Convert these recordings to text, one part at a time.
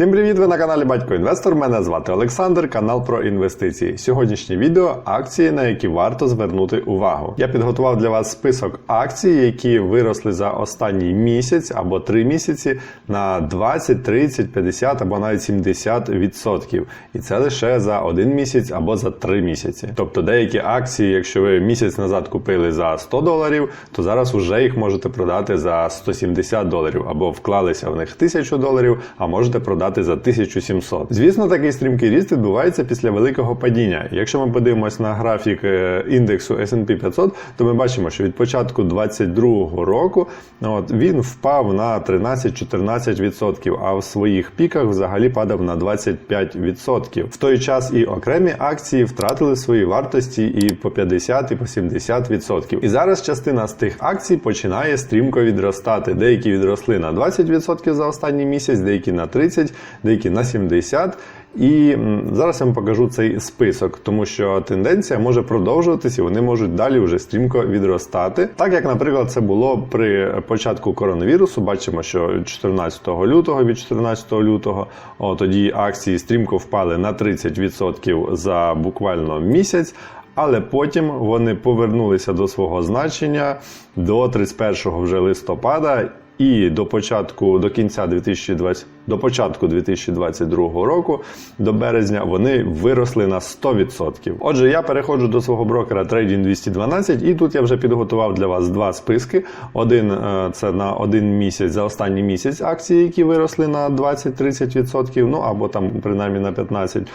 Всім привіт! Ви на каналі Батько Інвестор. Мене звати Олександр, канал про інвестиції. Сьогоднішнє відео акції, на які варто звернути увагу. Я підготував для вас список акцій, які виросли за останній місяць або три місяці на 20, 30, 50 або навіть 70%. І це лише за один місяць або за три місяці. Тобто деякі акції, якщо ви місяць назад купили за 100 доларів, то зараз вже їх можете продати за 170 доларів або вклалися в них 1000 доларів, а можете продати за 1700. Звісно, такий стрімкий ріст відбувається після великого падіння. Якщо ми подивимось на графік е, індексу S&P 500, то ми бачимо, що від початку 2022 року от, він впав на 13-14%, а в своїх піках взагалі падав на 25%. В той час і окремі акції втратили свої вартості і по 50, і по 70%. І зараз частина з тих акцій починає стрімко відростати. Деякі відросли на 20% за останній місяць, деякі на 30%, деякі на 70%. І зараз я вам покажу цей список, тому що тенденція може продовжуватися, і вони можуть далі вже стрімко відростати. Так як, наприклад, це було при початку коронавірусу. Бачимо, що 14 лютого від 14 лютого о, тоді акції стрімко впали на 30% за буквально місяць. Але потім вони повернулися до свого значення до 31 вже листопада. І до початку до кінця 2020, до початку 2022 року, до березня, вони виросли на 100%. Отже, я переходжу до свого брокера Trading 212, і тут я вже підготував для вас два списки. Один е, це на один місяць за останній місяць акції, які виросли на 20-30%, ну або там принаймні на 15%.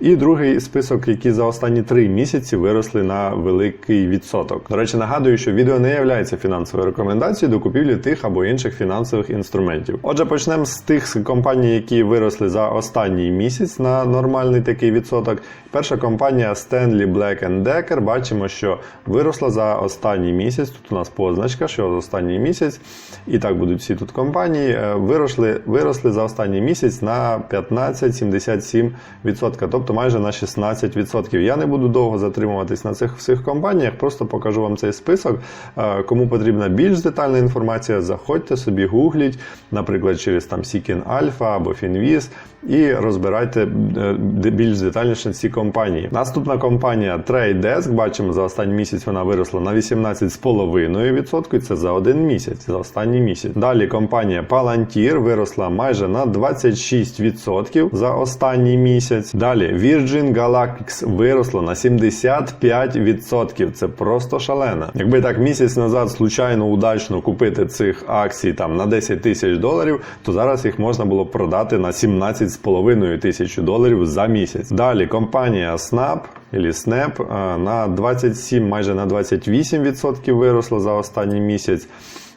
І другий список, які за останні три місяці виросли на великий відсоток. До речі, нагадую, що відео не є фінансовою рекомендацією до купівлі тих або інших фінансових інструментів. Отже, почнемо з тих компаній, які виросли за останній місяць на нормальний такий відсоток. Перша компанія Stanley Black Decker. Бачимо, що виросла за останній місяць. Тут у нас позначка, що за останній місяць, і так будуть всі тут компанії. е, Виросли, виросли за останній місяць на 15,77%, тобто майже на 16%. Я не буду довго затримуватись на цих всіх компаніях, просто покажу вам цей список. Е, Кому потрібна більш детальна інформація, заходьте собі, гугліть, наприклад, через там Seeking Alpha або Finviz, і розбирайте е, більш детальніше ці компанії. Наступна компанія TradeDesk, бачимо, за останній місяць вона виросла на 18,5%, і це за один місяць, за останній місяць. Далі компанія Palantir виросла майже на 26% за останній місяць. Далі Virgin Galactic виросла на 75%. Це просто шалено. Якби так місяць назад случайно удачно купити цих акцій там на 10 тисяч доларів, то зараз їх можна б продати на 17,5 тисяч доларів за місяць. Далі компанія Snap Snap е, на 27, майже на 28% виросла за останній місяць.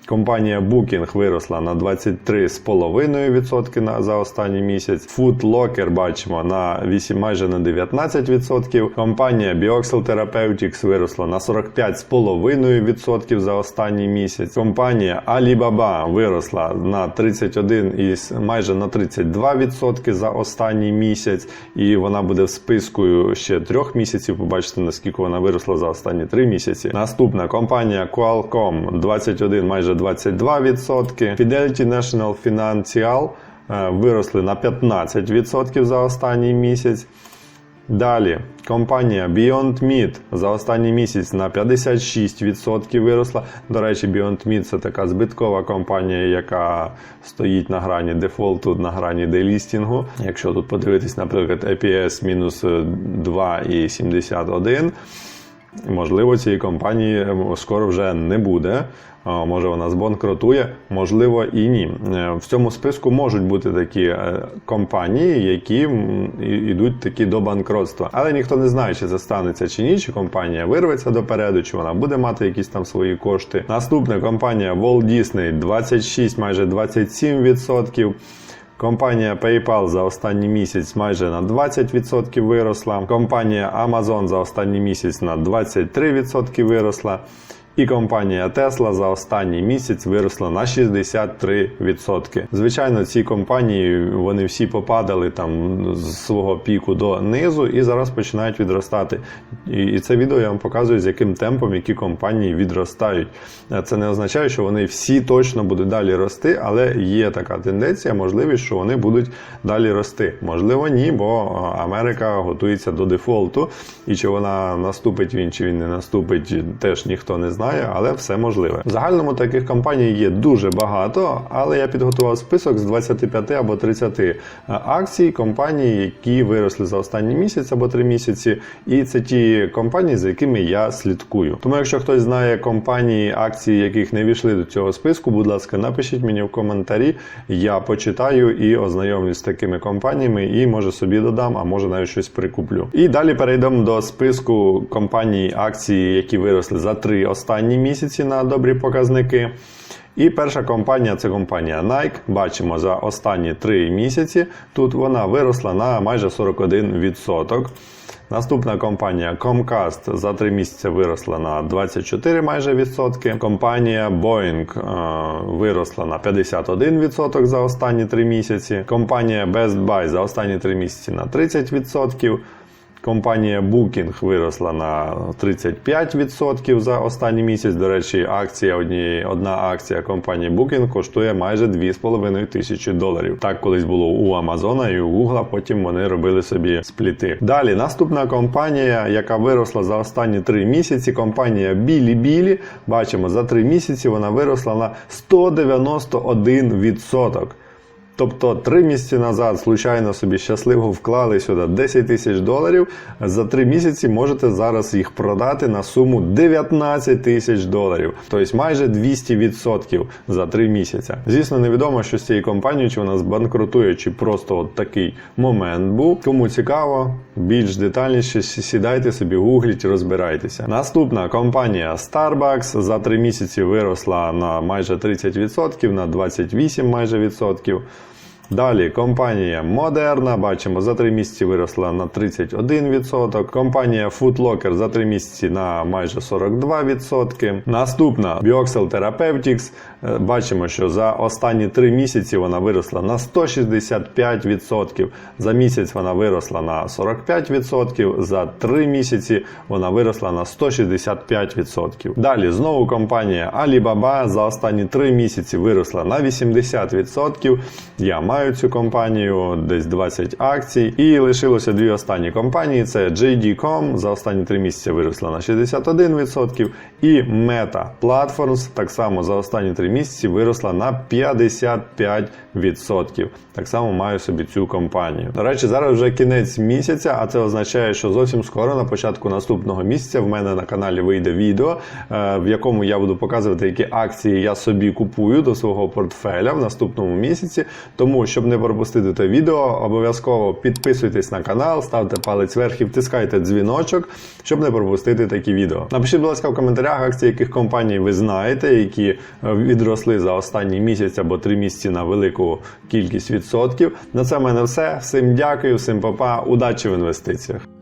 Компанія Booking виросла на 23,5% на, за останній місяць. Food Locker бачимо на 8, майже на 19%. Компанія Bioxel Therapeutics виросла на 45,5% за останній місяць. Компанія Alibaba виросла на 31 і майже на 32% за останній місяць. І вона буде в списку ще трьох місяців. Побачите, наскільки вона виросла за останні три місяці. Наступна компанія Qualcomm 21, майже 22%. Fidelity National Financial е, виросли на 15% за останній місяць. Далі компанія Beyond Meat за останній місяць на 56% виросла. До речі, Beyond Meat це така збиткова компанія, яка стоїть на грані дефолту, на грані делістінгу. Якщо тут подивитись, наприклад, EPS мінус 2,71. Можливо, цієї компанії ем, скоро вже не буде. Може вона збанкротує, можливо, і ні. Е, В цьому списку можуть бути такі е, компанії, які йдуть такі до банкротства. Але ніхто не знає, чи це станеться чи ні, чи компанія вирветься допереду, чи вона буде мати якісь там свої кошти. Наступна компанія Walt Disney 26, майже 27%. Компанія PayPal за останній місяць майже на 20% виросла. Компанія Amazon за останній місяць на 23% виросла. І компанія Tesla за останній місяць виросла на 63%. Звичайно, ці компанії вони всі попадали там з свого піку до низу і зараз починають відростати. І, це відео я вам показую, з яким темпом які компанії відростають. Е, Це не означає, що вони всі точно будуть далі рости, але є така тенденція, можливість, що вони будуть далі рости. Можливо, ні, бо е, Америка готується до дефолту, і чи вона наступить він, чи він не наступить, теж ніхто не знає, але все можливе. В загальному таких компаній є дуже багато, але я підготував список з 25 або 30 е, акцій компаній, які виросли за останній місяць або 3 місяці. І це ті компанії, за якими я слідкую. Тому, якщо хтось знає компанії, акції, яких не війшли до цього списку, будь ласка, напишіть мені в коментарі. Я почитаю і ознайомлюсь з такими компаніями, і може собі додам, а може навіть щось прикуплю. І далі перейдемо до списку компаній, акції, які виросли за три останні місяці на добрі показники. І перша компанія це компанія Nike. Бачимо за останні три місяці. Тут вона виросла на майже 41%. Наступна компанія Comcast за три місяці виросла на 24 майже відсотки. Компанія Boeing е, виросла на 51% за останні три місяці. Компанія Best Buy за останні три місяці на 30%. Компанія Booking виросла на 35% за останній місяць. До речі, акція однієї, одна акція компанії Booking коштує майже 2,5 тисячі доларів. Так колись було у Амазона і у Гугла, потім вони робили собі спліти. Далі наступна компанія, яка виросла за останні 3 місяці, компанія Bilibili. Бачимо, за 3 місяці вона виросла на 191%. Тобто три місяці назад случайно собі щасливо вклали сюди 10 тисяч доларів. За три місяці можете зараз їх продати на суму 19 тисяч доларів, тобто майже 200% за три місяці. Звісно, невідомо, що з цією компанією, чи вона збанкрутує, чи просто от такий момент був. Кому цікаво, більш детальніше сідайте собі, гугліть, розбирайтеся. Наступна компанія Starbucks за три місяці виросла на майже 30%, на 28 майже відсотків. Далі компанія Moderna, бачимо, за 3 місяці виросла на 31%. Компанія Foot Locker за 3 місяці на майже 42%. Наступна Bioxel Therapeutics. Е, Бачимо, що за останні 3 місяці вона виросла на 165%. За місяць вона виросла на 45%. За 3 місяці вона виросла на 165%. Далі знову компанія Alibaba за останні 3 місяці виросла на 80%. Я маю цю компанію, десь 20 акцій. І лишилося дві останні компанії: це JD.com, за останні 3 місяці виросла на 61%. І Meta Platforms так само за останні 3 місяці виросла на 55%. Так само маю собі цю компанію. До речі, зараз вже кінець місяця, а це означає, що зовсім скоро, на початку наступного місяця, в мене на каналі вийде відео, е, в якому я буду показувати, які акції я собі купую до свого портфеля в наступному місяці. Тому, щоб не пропустити те відео, обов'язково підписуйтесь на канал, ставте палець вверх і втискайте дзвіночок, щоб не пропустити такі відео. Напишіть, будь ласка, в коментарях акції, яких компаній ви знаєте, які е, відросли за останній місяць або три місяці на велику кількість відсотків. На це в мене все. Всім дякую, всім па-па, удачі в інвестиціях.